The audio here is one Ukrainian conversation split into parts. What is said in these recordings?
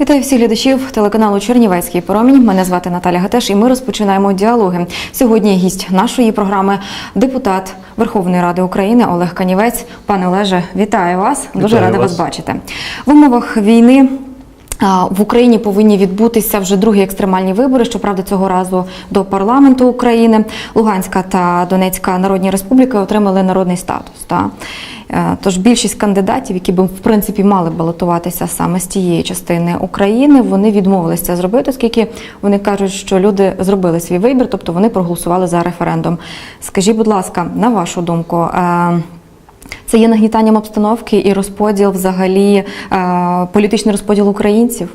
Вітаю всіх глядачів телеканалу Чернівецький промінь. Мене звати Наталя Гатеш, і ми розпочинаємо діалоги. Сьогодні гість нашої програми депутат Верховної Ради України Олег Канівець. Пане Олеже, вітаю вас. Дуже Вітаю рада вас вас. бачити. В умовах війни. В Україні повинні відбутися вже другі екстремальні вибори. Щоправда, цього разу до парламенту України. Луганська та Донецька народні республіки отримали народний статус. Та Е, тож більшість кандидатів, які б в принципі мали балотуватися саме з тієї частини України, вони відмовилися це зробити, оскільки вони кажуть, що люди зробили свій вибір, тобто вони проголосували за референдум. Скажіть, будь ласка, на вашу думку. Це є нагнітанням обстановки і розподіл, взагалі, е, політичний розподіл українців.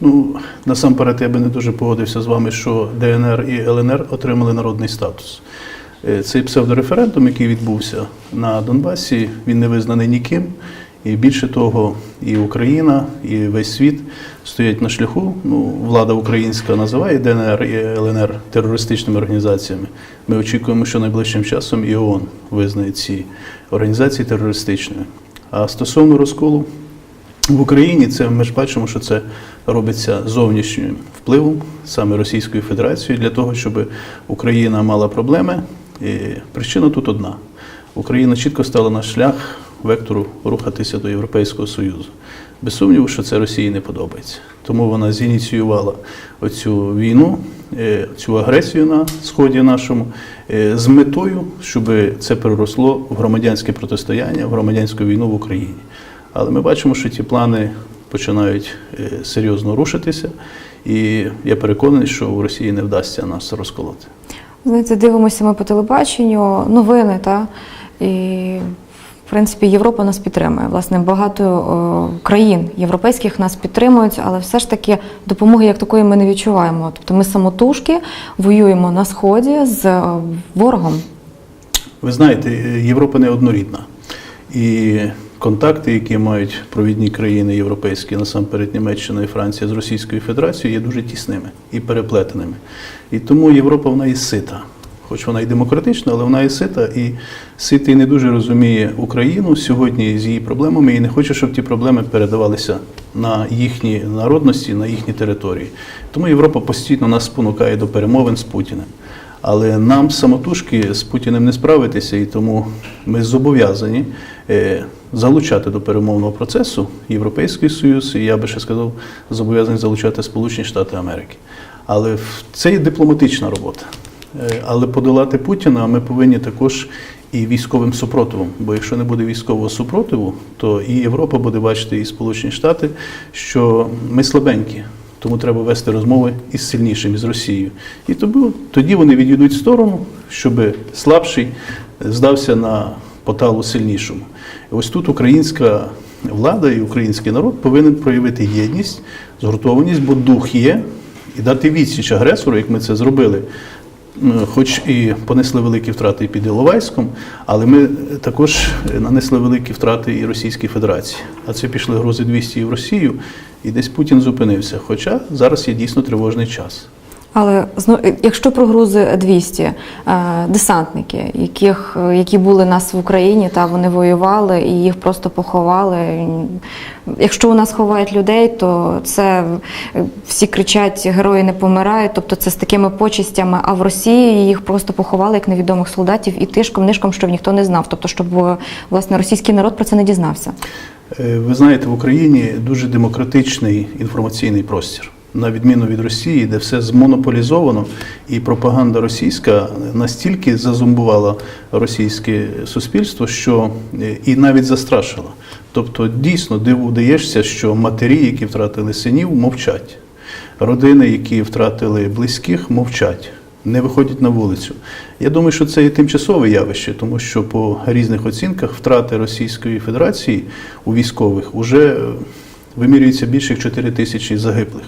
Ну, насамперед, я би не дуже погодився з вами, що ДНР і ЛНР отримали народний статус. Е, Цей псевдореферендум, який відбувся на Донбасі, він не визнаний ніким. І більше того, і Україна, і весь світ стоять на шляху. Ну, влада українська називає ДНР і ЛНР терористичними організаціями. Ми очікуємо, що найближчим часом і ООН визнає ці організації терористичними. А стосовно розколу, в Україні це ми ж бачимо, що це робиться зовнішнім впливом саме Російської Федерації для того, щоб Україна мала проблеми. І причина тут одна: Україна чітко стала на шлях вектору рухатися до Європейського Союзу. Без сумніву, що це Росії не подобається. Тому вона зініціювала оцю війну, е, цю агресію на сході нашому е, з метою, щоб це переросло в громадянське протистояння, в громадянську війну в Україні. Але ми бачимо, що ті плани починають е, серйозно рушитися, і я переконаний, що у Росії не вдасться нас розколоти. Знаєте, дивимося ми по телебаченню, новини, та і в принципі Європа нас підтримує. Власне, багато о, країн європейських нас підтримують, але все ж таки допомоги як такої ми не відчуваємо. Тобто ми самотужки воюємо на сході з е, ворогом. Ви знаєте, е, Європа не однорідна. І контакти, які мають провідні країни європейські, насамперед Німеччина і Франція з Російською Федерацією, є дуже тісними і переплетеними. І тому Європа вона і сита. Хоч вона і демократична, але вона і сита, і ситий не дуже розуміє Україну сьогодні з її проблемами і не хоче, щоб ті проблеми передавалися на їхні народності, на їхні території. Тому Європа постійно нас спонукає до перемовин з Путіним. Але нам самотужки з Путіним не справитися, і тому ми зобов'язані е, залучати до перемовного процесу Європейський Союз, і я би ще сказав, зобов'язані залучати Сполучені Штати Америки. Але це є дипломатична робота. Е, Але подолати Путіна ми повинні також і військовим супротивом. Бо якщо не буде військового супротиву, то і Європа буде бачити, і Сполучені Штати, що ми слабенькі. Тому треба вести розмови із сильнішим, із Росією. І тоді вони відійдуть в сторону, щоб слабший здався на поталу сильнішому. Ось тут українська влада і український народ повинен проявити єдність, згуртованість, бо дух є, і дати відсіч агресору, як ми це зробили. М, Хоч і понесли великі втрати під Іловайськом, але ми також нанесли великі втрати і Російській Федерації. А це пішли грузи 200 і в Росію, і десь Путін зупинився. Хоча зараз є дійсно тривожний час. Але якщо про грузи 200, е, десантники, яких, які були нас в Україні, та вони воювали і їх просто поховали. Якщо у нас ховають людей, то це е, всі кричать герої не помирають, тобто це з такими почестями. А в Росії їх просто поховали як невідомих солдатів і тишком нишком, щоб ніхто не знав. Тобто, щоб е, власне російський народ про це не дізнався. Ви знаєте, в Україні дуже демократичний інформаційний простір. На відміну від Росії, де все змонополізовано, і пропаганда російська настільки зазумбувала російське суспільство, що і навіть застрашила. Тобто, дійсно диву даєшся, що матері, які втратили синів, мовчать. Родини, які втратили близьких, мовчать, не виходять на вулицю. Я думаю, що це і тимчасове явище, тому що по різних оцінках втрати Російської Федерації у військових вже вимірюється більше як 4 тисячі загиблих.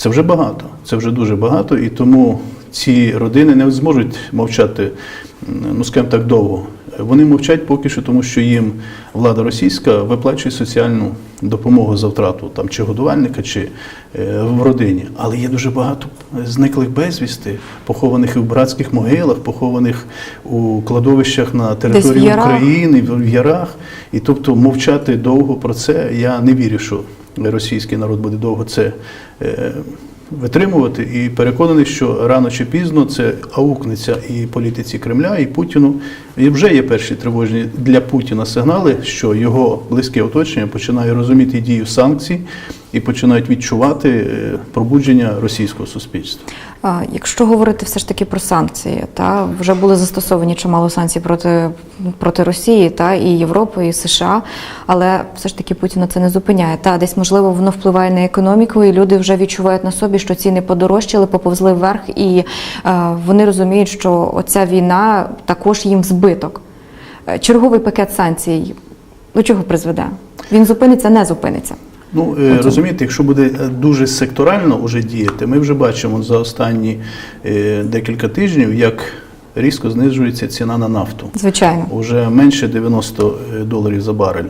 Це вже багато, це вже дуже багато, і тому ці родини не зможуть мовчати, ну скажімо так, довго. Вони мовчать поки що, тому що їм влада російська виплачує соціальну допомогу за втрату там чи годувальника, чи е, в родині. Але є дуже багато зниклих безвісти, похованих і в братських могилах, похованих у кладовищах на території. України, в ярах. І тобто мовчати довго про це я не вірю, що російський народ буде довго це е, витримувати. І переконаний, що рано чи пізно це аукнеться і політиці Кремля, і Путіну. І вже є перші тривожні для Путіна сигнали, що його близьке оточення починає розуміти дію санкцій і починають відчувати е, пробудження російського суспільства. А, Якщо говорити все ж таки про санкції, та вже були застосовані чимало санкцій проти, проти Росії та і Європи, і США, але все ж таки Путіна це не зупиняє. Та десь можливо воно впливає на економіку, і люди вже відчувають на собі, що ціни подорожчали, поповзли вверх, і е, вони розуміють, що оця війна також їм збиток. Е, Черговий пакет санкцій до чого призведе? Він зупиниться, не зупиниться. Ну е, розумієте, якщо буде е, дуже секторально уже діяти, ми вже бачимо за останні е, декілька тижнів, як різко знижується ціна на нафту. Звичайно. Уже менше 90 доларів за барель.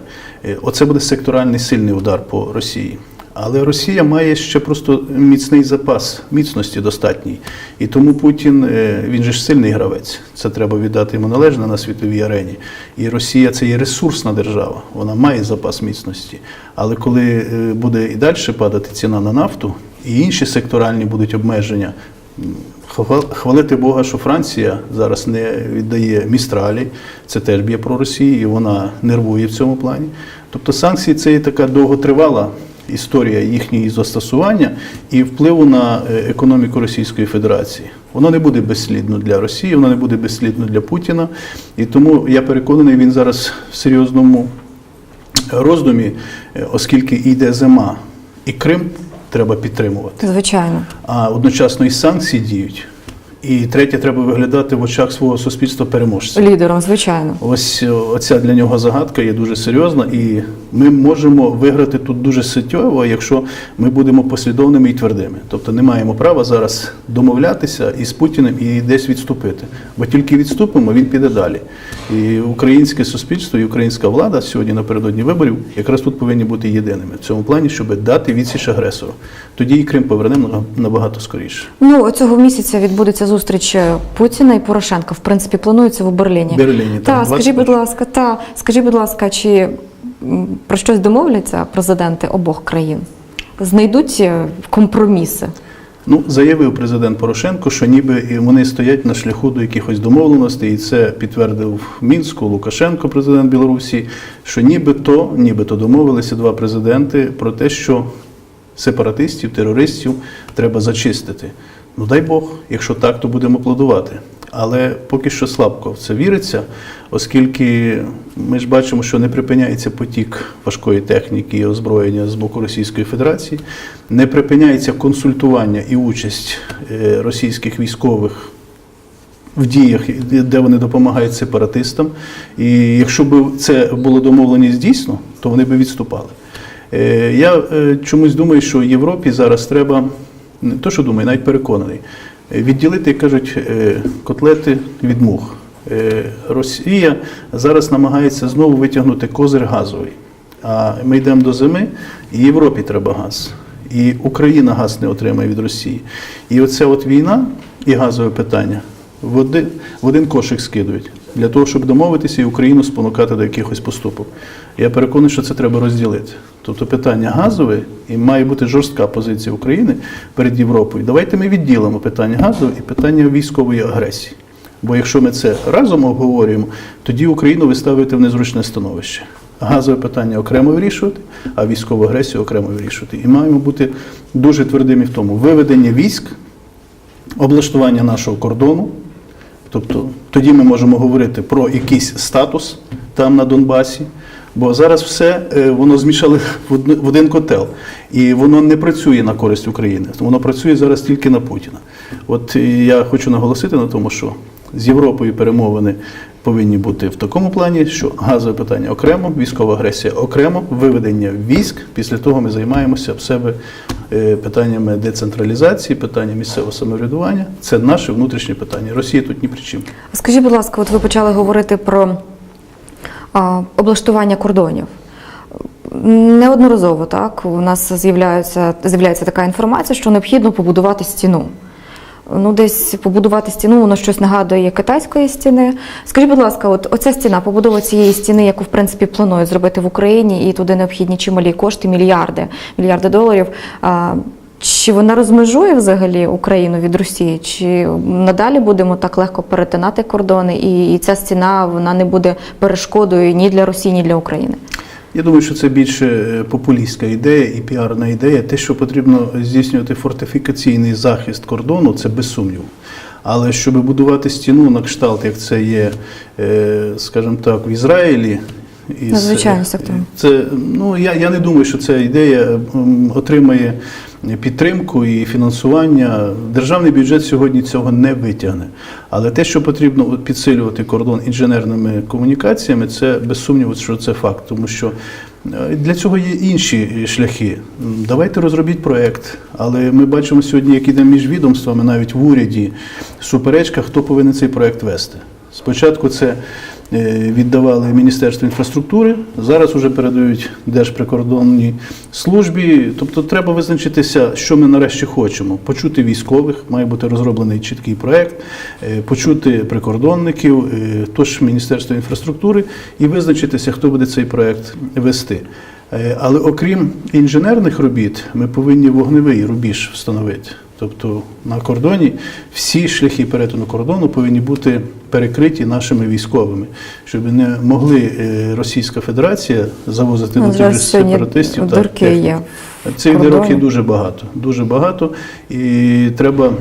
Оце буде секторальний сильний удар по Росії. Але Росія має ще просто міцний запас міцності достатній. І тому Путін, е, він же ж сильний гравець. Це треба віддати йому належне на світовій арені. І Росія це є ресурсна держава, вона має запас міцності. Але коли е, буде і далі падати ціна на нафту, і інші секторальні будуть обмеження, хвалити Бога, що Франція зараз не віддає містралі, це теж б'є про Росію, і вона нервує в цьому плані. Тобто санкції це є така довготривала історія їхньої застосування і впливу на е, економіку Російської Федерації. Воно не буде безслідно для Росії, воно не буде безслідно для Путіна. І тому я переконаний, він зараз в серйозному роздумі, е, оскільки йде зима, і Крим треба підтримувати, Звичайно. а одночасно і санкції діють. І третє, треба виглядати в очах свого суспільства переможцем. Лідером, звичайно. Ось е, оця для нього загадка є дуже серйозна, і ми можемо виграти тут дуже суттєво, якщо ми будемо послідовними і твердими. Тобто не маємо права зараз домовлятися із Путіним і десь відступити. Бо тільки відступимо, він піде далі. І українське суспільство і українська влада сьогодні напередодні виборів якраз тут повинні бути єдиними в цьому плані, щоб дати відсіч агресору. Тоді і Крим повернемо набагато скоріше. Ну цього місяця відбудеться зустріч е, Путіна і Порошенка. В принципі, планується в Берліні. Берліні, так, Та скажіть, будь ласка, та скажіть, будь ласка, чи про щось домовляться президенти обох країн? Знайдуть е, компроміси? Ну, заявив президент Порошенко, що ніби вони стоять на шляху до якихось домовленостей, і це підтвердив Мінську Лукашенко, президент Білорусі, що нібито, нібито домовилися два президенти про те, що сепаратистів, терористів треба зачистити. Ну дай Бог, якщо так, то будемо аплодувати. Але поки що слабко в це віриться, оскільки ми ж бачимо, що не припиняється потік важкої техніки і озброєння з боку Російської Федерації, не припиняється консультування і участь е, російських військових в діях, де вони допомагають сепаратистам. І якщо б це було домовленість дійсно, то вони б відступали. Е, Я е, чомусь думаю, що Європі зараз треба, не то що думаю, навіть переконаний, відділити, як кажуть, котлети від мух. Е, Росія зараз намагається знову витягнути козир газовий. А ми йдемо до зими, і Європі треба газ. І Україна газ не отримає від Росії. І оця от війна і газове питання в один, в один кошик скидують для того, щоб домовитися і Україну спонукати до якихось поступок. Я переконаний, що це треба розділити. Тобто питання газове і має бути жорстка позиція України перед Європою. Давайте ми відділимо питання газове і питання військової агресії. Бо якщо ми це разом обговорюємо, тоді Україну ви ставите в незручне становище. Газове питання окремо вирішувати, а військову агресію окремо вирішувати. І маємо бути дуже твердими в тому виведення військ, облаштування нашого кордону. Тобто тоді ми можемо говорити про якийсь статус там на Донбасі. Бо зараз все е, воно змішали в один котел, і воно не працює на користь України. Воно працює зараз тільки на Путіна. От е, я хочу наголосити на тому, що з Європою перемовини повинні бути в такому плані, що газове питання окремо, військова агресія окремо, виведення військ. Після того ми займаємося в себе е, питаннями децентралізації, питання місцевого самоврядування. Це наше внутрішнє питання. Росія тут ні при чим. Скажіть, будь ласка, от ви почали говорити про а, облаштування кордонів. Неодноразово так у нас з'являється з'являється така інформація, що необхідно побудувати стіну. Ну десь побудувати стіну, воно щось нагадує китайської стіни. Скажіть, будь ласка, от оця стіна, побудова цієї стіни, яку в принципі планують зробити в Україні, і туди необхідні чималі кошти, мільярди, мільярди доларів. А, чи вона розмежує взагалі Україну від Росії? Чи надалі будемо так легко перетинати кордони, і, і ця стіна вона не буде перешкодою ні для Росії, ні для України? Я думаю, що це більше е, популістська ідея і піарна ідея. Те, що потрібно здійснювати фортифікаційний захист кордону, це без сумніву. Але щоб будувати стіну на кшталт, як це є, е, скажімо так, в Ізраїлі. із- Надзвичайно. Це ну я, я не думаю, що ця ідея отримає підтримку і фінансування. Державний бюджет сьогодні цього не витягне. Але те, що потрібно підсилювати кордон інженерними комунікаціями, це без сумніву, що це факт, тому що е, для цього є інші шляхи. Давайте розробіть проект, але ми бачимо сьогодні, як іде між відомствами, навіть в уряді суперечка, хто повинен цей проект вести. Спочатку це віддавали Міністерству інфраструктури, зараз вже передають Держприкордонній службі. Тобто треба визначитися, що ми нарешті хочемо. Почути військових, має бути розроблений чіткий проект, е, почути прикордонників, е, тож Міністерство інфраструктури, і визначитися, хто буде цей проект вести. Е, Але окрім інженерних робіт, ми повинні вогневий рубіж встановити. Тобто на кордоні всі шляхи перетину кордону повинні бути перекриті нашими військовими, щоб не могли е, Російська Федерація завозити Ну, до тих сепаратистів. так, дірки є Цих є дуже багато. Дуже багато. І треба,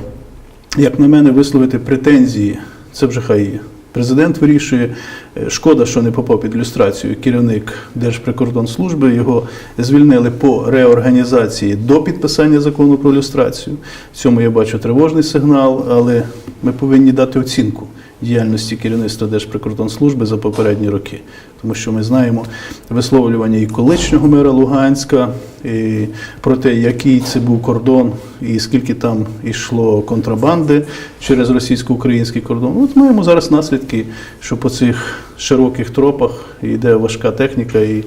як на мене, висловити претензії. Це вже хай є. Президент вирішує. Е, Шкода, що не попав під люстрацію керівник Держприкордонслужби. Його звільнили по реорганізації до підписання закону про люстрацію. В цьому я бачу тривожний сигнал, але ми повинні дати оцінку діяльності керівництва Держприкордонслужби за попередні роки. Тому що ми знаємо висловлювання і колишнього мера Луганська і про те, який це був кордон, і скільки там йшло контрабанди через російсько-український кордон. От маємо зараз наслідки, що по цих широких тропах йде важка техніка, і,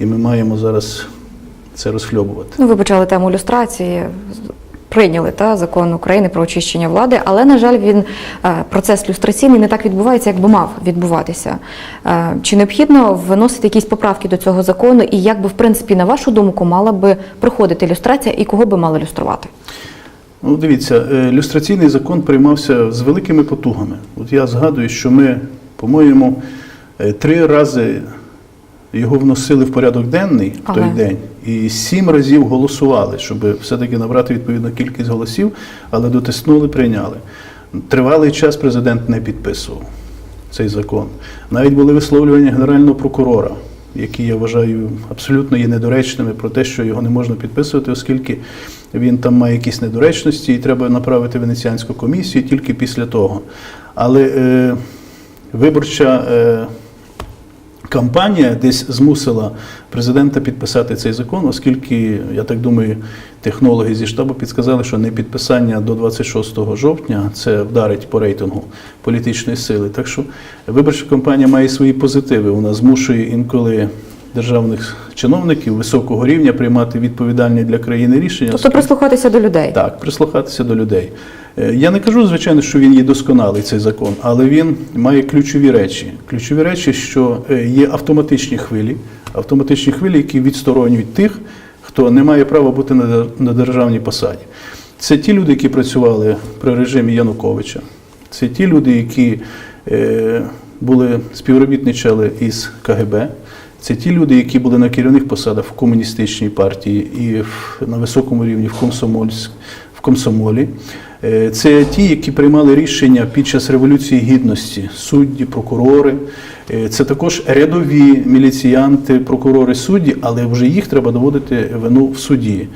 і ми маємо зараз це розхльобувати. Ну, ви почали тему люстрації. Прийняли та закон України про очищення влади, але на жаль, він е, процес люстраційний не так відбувається, як би мав відбуватися. Е, Чи необхідно виносити якісь поправки до цього закону, і як би в принципі на вашу думку мала би проходити люстрація і кого би мали люструвати? Ну, дивіться, е, люстраційний закон приймався з великими потугами. От я згадую, що ми, по-моєму, три рази його вносили в порядок денний в той Ага. день, і сім разів голосували, щоб все-таки набрати відповідну кількість голосів, але дотиснули, прийняли. Тривалий час президент не підписував цей закон. Навіть були висловлювання генерального прокурора, які я вважаю абсолютно є недоречними про те, що його не можна підписувати, оскільки він там має якісь недоречності, і треба направити венеціанську комісію тільки після того. Але е, виборча. Е, Кампанія десь змусила президента підписати цей закон, оскільки, я так думаю, технологи зі штабу підсказали, що не підписання до 26 жовтня це вдарить по рейтингу політичної сили. Так що виборча кампанія має свої позитиви. Вона змушує інколи державних чиновників високого рівня приймати відповідальні для країни рішення. Тобто прислухатися до людей. Так, прислухатися до людей. Е, Я не кажу, звичайно, що він є досконалий цей закон, але він має ключові речі. Ключові речі, що е, є автоматичні хвилі, автоматичні хвилі, які відсторонюють тих, хто не має права бути на державній посаді. Це ті люди, які працювали при режимі Януковича. Це ті люди, які е, були співробітничали із КГБ. Це ті люди, які були на керівних посадах в комуністичній партії і в, на високому рівні в, комсомольськ, в комсомолі. Е, Це ті, які приймали рішення під час Революції Гідності, судді, прокурори. Е, Це також рядові міліціянти, прокурори, судді, але вже їх треба доводити вину в суді.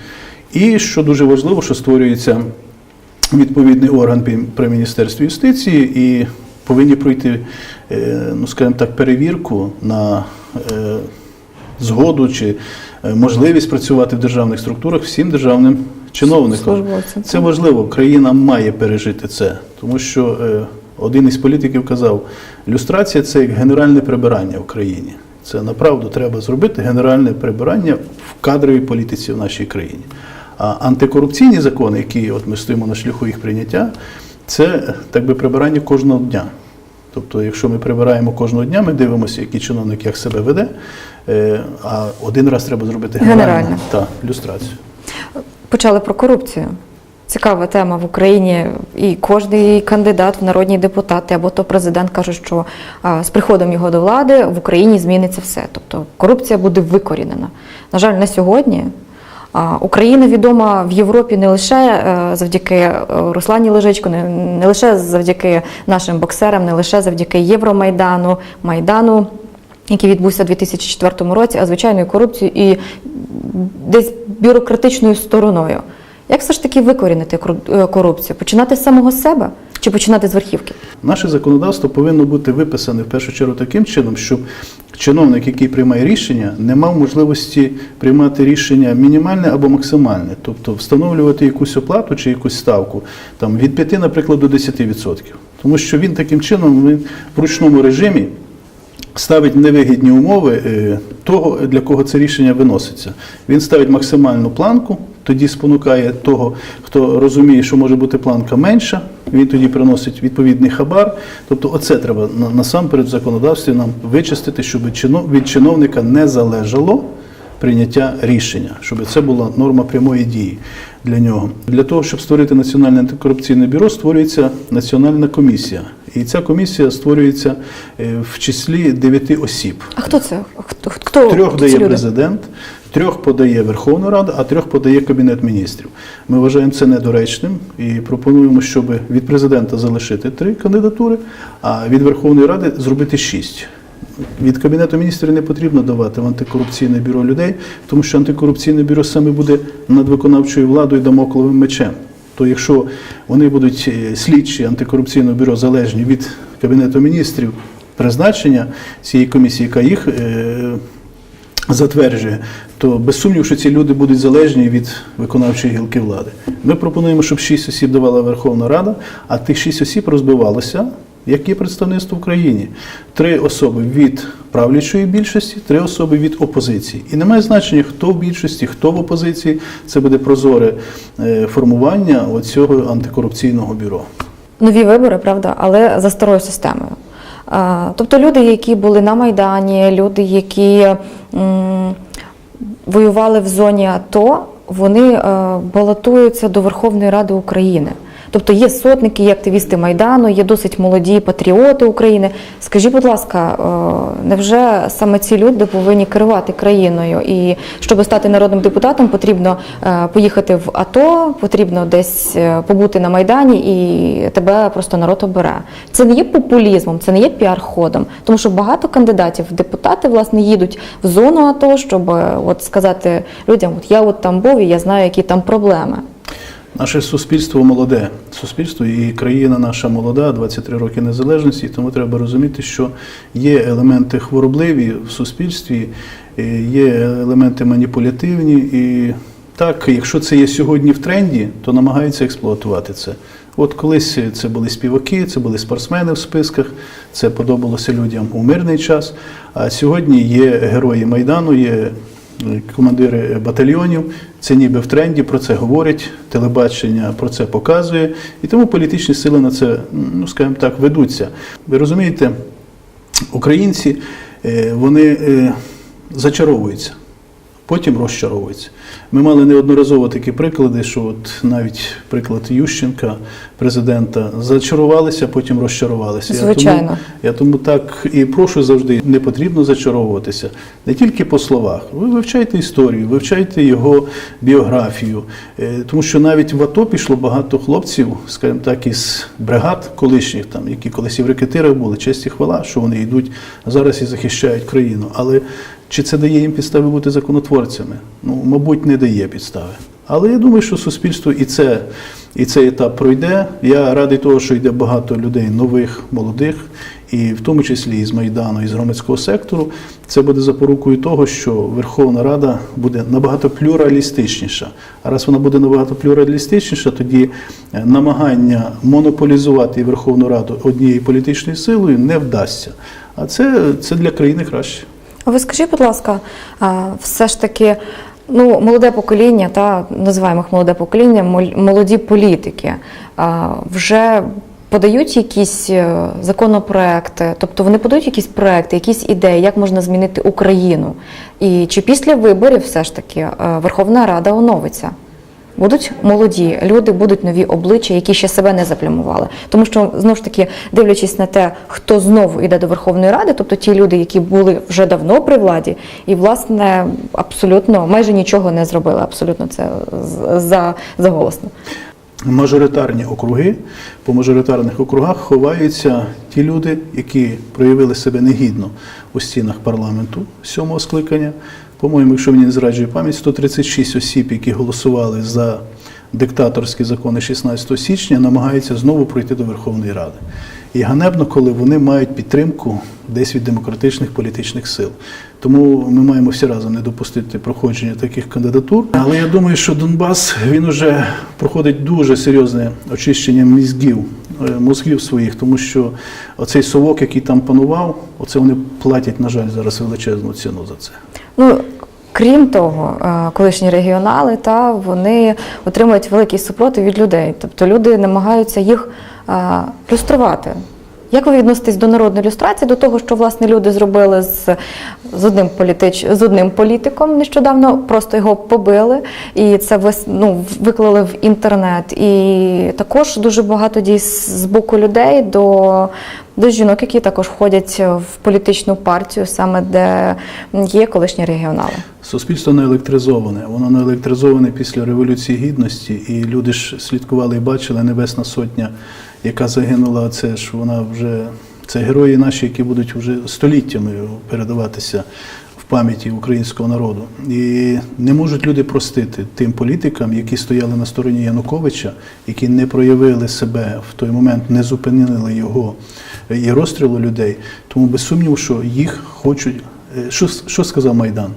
І що дуже важливо, що створюється відповідний орган при Міністерстві юстиції і повинні пройти, е, ну скажімо так, перевірку на згоду чи можливість працювати в державних структурах всім державним чиновникам. Це важливо. Країна має пережити це, тому що е, один із політиків казав, люстрація це як генеральне прибирання в країні. Це направду треба зробити генеральне прибирання в кадровій політиці в нашій країні. А антикорупційні закони, які от ми стоїмо на шляху їх прийняття, Це так би прибирання кожного дня. Тобто, якщо ми прибираємо кожного дня, ми дивимося, який чиновник як себе веде, е, а один раз треба зробити генеральну та люстрацію. Почали про корупцію. Цікава тема в Україні, і кожний кандидат в народні депутати або то президент каже, що з приходом його до влади в Україні зміниться все. Тобто корупція буде викорінена. На жаль, на сьогодні Україна відома в Європі не лише е, завдяки е, Руслані Лежичку, не, не лише завдяки нашим боксерам, не лише завдяки Євромайдану, Майдану, який відбувся у 2004 році, а звичайною корупцією і десь бюрократичною стороною. Як все ж таки викорінити е, корупцію? Починати з самого себе чи починати з верхівки? Наше законодавство повинно бути виписане в першу чергу таким чином, щоб чиновник, який приймає рішення, не мав можливості приймати рішення мінімальне або максимальне, тобто встановлювати якусь оплату чи якусь ставку там від 5, наприклад, до 10%. Тому що він таким чином він в ручному режимі ставить невигідні умови е, того, для кого це рішення виноситься. Він ставить максимальну планку, тоді спонукає того, хто розуміє, що може бути планка менша, він тоді приносить відповідний хабар. Тобто, оце треба на- насамперед в законодавстві нам вичистити, щоб від чиновника не залежало прийняття рішення, щоб це була норма прямої дії для нього. Для того, щоб створити Національне антикорупційне бюро, створюється національна комісія. І ця комісія створюється е, в числі дев'яти осіб. А хто це? Хто, хто, Трьох дає люди? президент, трьох подає Верховна Рада, а трьох подає Кабінет міністрів. Ми вважаємо це недоречним і пропонуємо, щоб від президента залишити три кандидатури, а від Верховної Ради зробити шість. Від Кабінету міністрів не потрібно давати в антикорупційне бюро людей, тому що антикорупційне бюро саме буде над виконавчою владою дамокловим мечем. То якщо вони будуть е, слідчі антикорупційного бюро залежні від Кабінету міністрів, призначення цієї комісії, яка їх е, затверджує, то без сумніву, що ці люди будуть залежні від виконавчої гілки влади. Ми пропонуємо, щоб шість осіб давала Верховна Рада, а тих шість осіб розбивалося. Як є представництво в країні? Три особи від правлячої більшості, три особи від опозиції. І немає значення, хто в більшості, хто в опозиції. Це буде прозоре е, формування цього антикорупційного бюро. Нові вибори, правда, але за старою системою. Тобто люди, які були на Майдані, люди, які воювали в зоні АТО, вони е, балотуються до Верховної Ради України. Тобто є сотники, є активісти Майдану, є досить молоді патріоти України. Скажіть, будь ласка, е, невже саме ці люди повинні керувати країною? І щоб стати народним депутатом, потрібно е, поїхати в АТО, потрібно десь е, побути на Майдані, і тебе просто народ обере. Це не є популізмом, це не є піар-ходом, тому що багато кандидатів в депутати власне їдуть в зону АТО, щоб от сказати людям, от я от там був і я знаю, які там проблеми. Наше суспільство молоде. Суспільство і країна наша молода, 23 роки незалежності, тому треба розуміти, що є елементи хворобливі в суспільстві, е, є елементи маніпулятивні. І так, якщо це є сьогодні в тренді, то намагаються експлуатувати це. От колись це були співаки, це були спортсмени в списках, це подобалося людям у мирний час. А сьогодні є герої Майдану, є командири батальйонів. Це ніби в тренді, про це говорять, телебачення про це показує, і тому політичні сили на це, ну скажімо так, ведуться. Ви розумієте, українці е, вони е, зачаровуються, потім розчаровуються. Ми мали неодноразово такі приклади, що от навіть приклад Ющенка, президента, зачарувалися, потім розчарувалися. Я тому, я тому так і прошу завжди, не потрібно зачаровуватися не тільки по словах. Ви вивчайте історію, вивчайте його біографію. Е, Тому що навіть в АТО пішло багато хлопців, скажімо так, із бригад колишніх, там, які колись і в рекетирах були, честь і хвала, що вони йдуть зараз і захищають країну. Але чи це дає їм підстави бути законотворцями? Ну, мабуть, не дає підстави. Але я думаю, що суспільство і це, і цей етап пройде. Я радий того, що йде багато людей нових, молодих, і в тому числі із Майдану, із громадського сектору. Це буде запорукою того, що Верховна Рада буде набагато плюралістичніша. А раз вона буде набагато плюралістичніша, тоді е, намагання монополізувати Верховну Раду однією політичною силою не вдасться. А це, це для країни краще. Ви скажіть, будь ласка, все ж таки, Ну, молоде покоління, та називаємо їх молоде покоління, молоді політики вже подають якісь е, законопроекти, тобто вони подають якісь проекти, якісь ідеї, як можна змінити Україну. І чи після виборів все ж таки е, Верховна Рада оновиться? Будуть молоді люди, будуть нові обличчя, які ще себе не заплямували. Тому що знову ж таки, дивлячись на те, хто знову йде до Верховної Ради, тобто ті люди, які були вже давно при владі, і власне абсолютно майже нічого не зробили. Абсолютно це з- за заголосно. Мажоритарні округи, по мажоритарних округах ховаються ті люди, які проявили себе негідно у стінах парламенту сьомого скликання. По-моєму, якщо мені не зраджує пам'ять, 136 осіб, які голосували за диктаторські закони 16 січня, намагаються знову пройти до Верховної Ради. І ганебно, коли вони мають підтримку десь від демократичних політичних сил. Тому ми маємо всі разом не допустити проходження таких кандидатур. Але я думаю, що Донбас він уже проходить дуже серйозне очищення мізгів, е, мозгів своїх, тому що оцей совок, який там панував, оце вони платять, на жаль, зараз величезну ціну за це. Ну крім того, е, колишні регіонали та вони отримують великий супротив від людей. Тобто люди намагаються їх е, люструвати. Як ви відноситесь до народної люстрації, до того, що власне люди зробили з, з одним політич, з одним політиком нещодавно, просто його побили, і це ну, виклали в інтернет. І також дуже багато дій з боку людей до, до жінок, які також входять в політичну партію, саме де є колишні регіонали. Суспільство не електризоване. Воно не електризоване після Революції Гідності, і люди ж слідкували і бачили Небесна Сотня, яка загинула. Це ж вона вже це герої наші, які будуть вже століттями передаватися пам'яті українського народу. І не можуть люди простити тим політикам, які стояли на стороні Януковича, які не проявили себе в той момент, не зупинили його і розстрілу людей. Тому без сумніву, що їх хочуть. е, Що, що сказав Майдан?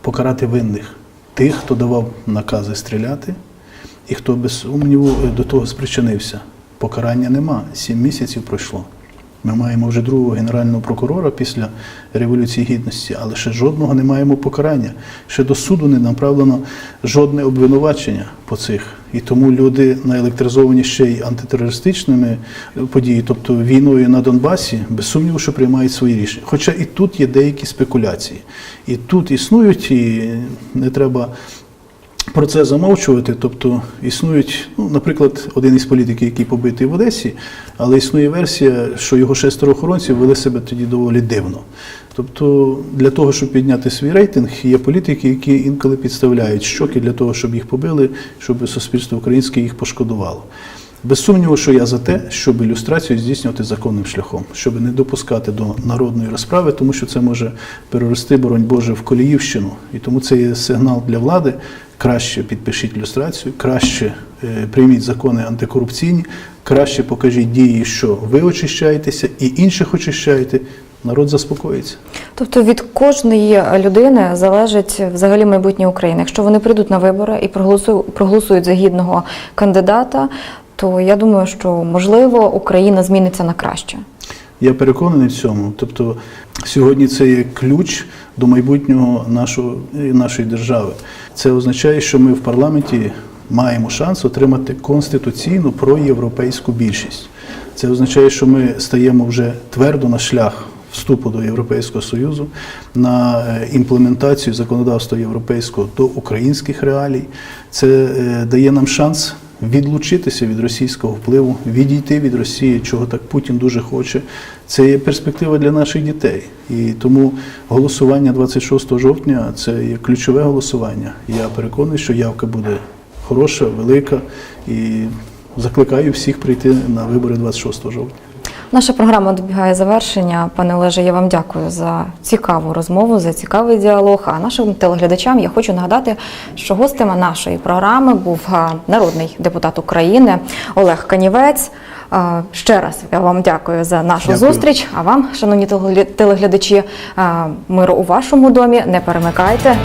покарати винних, тих, хто давав накази стріляти, і хто без сумніву е, до того спричинився. Покарання нема. Сім місяців пройшло. Ми маємо вже другого генерального прокурора після Революції Гідності, але ще жодного не маємо покарання. Ще до суду не направлено жодне обвинувачення по цих. І тому люди наелектризовані ще й антитерористичними подіями, тобто війною на Донбасі, без сумніву, що приймають свої рішення. Хоча і тут є деякі спекуляції. І тут існують, і не треба про це замовчувати. Тобто існують, ну, наприклад, один із політиків, який побитий в Одесі, але існує версія, що його шестеро охоронців вели себе тоді доволі дивно. Тобто, для того, щоб підняти свій рейтинг, є політики, які інколи підставляють щоки для того, щоб їх побили, щоб суспільство українське їх пошкодувало. Без сумніву, що я за те, щоб ілюстрацію здійснювати законним шляхом, щоб не допускати до народної розправи, тому що це може перерости, боронь Боже, в Коліївщину. І тому це є сигнал для влади. Краще підпишіть ілюстрацію, краще е, прийміть закони антикорупційні, краще покажіть дії, що ви очищаєтеся і інших очищаєте. Народ заспокоїться. Тобто від кожної людини залежить взагалі майбутнє України. Якщо вони прийдуть на вибори і проголосують, проголосують за гідного кандидата, то я думаю, що можливо Україна зміниться на краще. Я переконаний в цьому. Тобто сьогодні це є ключ до майбутнього нашого, нашої держави. Це означає, що ми в парламенті маємо шанс отримати конституційну проєвропейську більшість. Це означає, що ми стаємо вже твердо на шлях вступу до Європейського Союзу, на е, імплементацію законодавства європейського до українських реалій. Це е, дає нам шанс відлучитися від російського впливу, відійти від Росії, чого так Путін дуже хоче. Це є перспектива для наших дітей. І тому голосування 26 жовтня це є ключове голосування. Я переконаний, що явка буде хороша, велика і закликаю всіх прийти на вибори 26 жовтня. Наша програма добігає завершення. Пане Олеже, я вам дякую за цікаву розмову, за цікавий діалог. А нашим телеглядачам я хочу нагадати, що гостем нашої програми був народний депутат України Олег Канівець. Ще раз я вам дякую за нашу Дякую. зустріч. А вам, шановні телегля- телеглядачі, миру у вашому домі. Не перемикайте.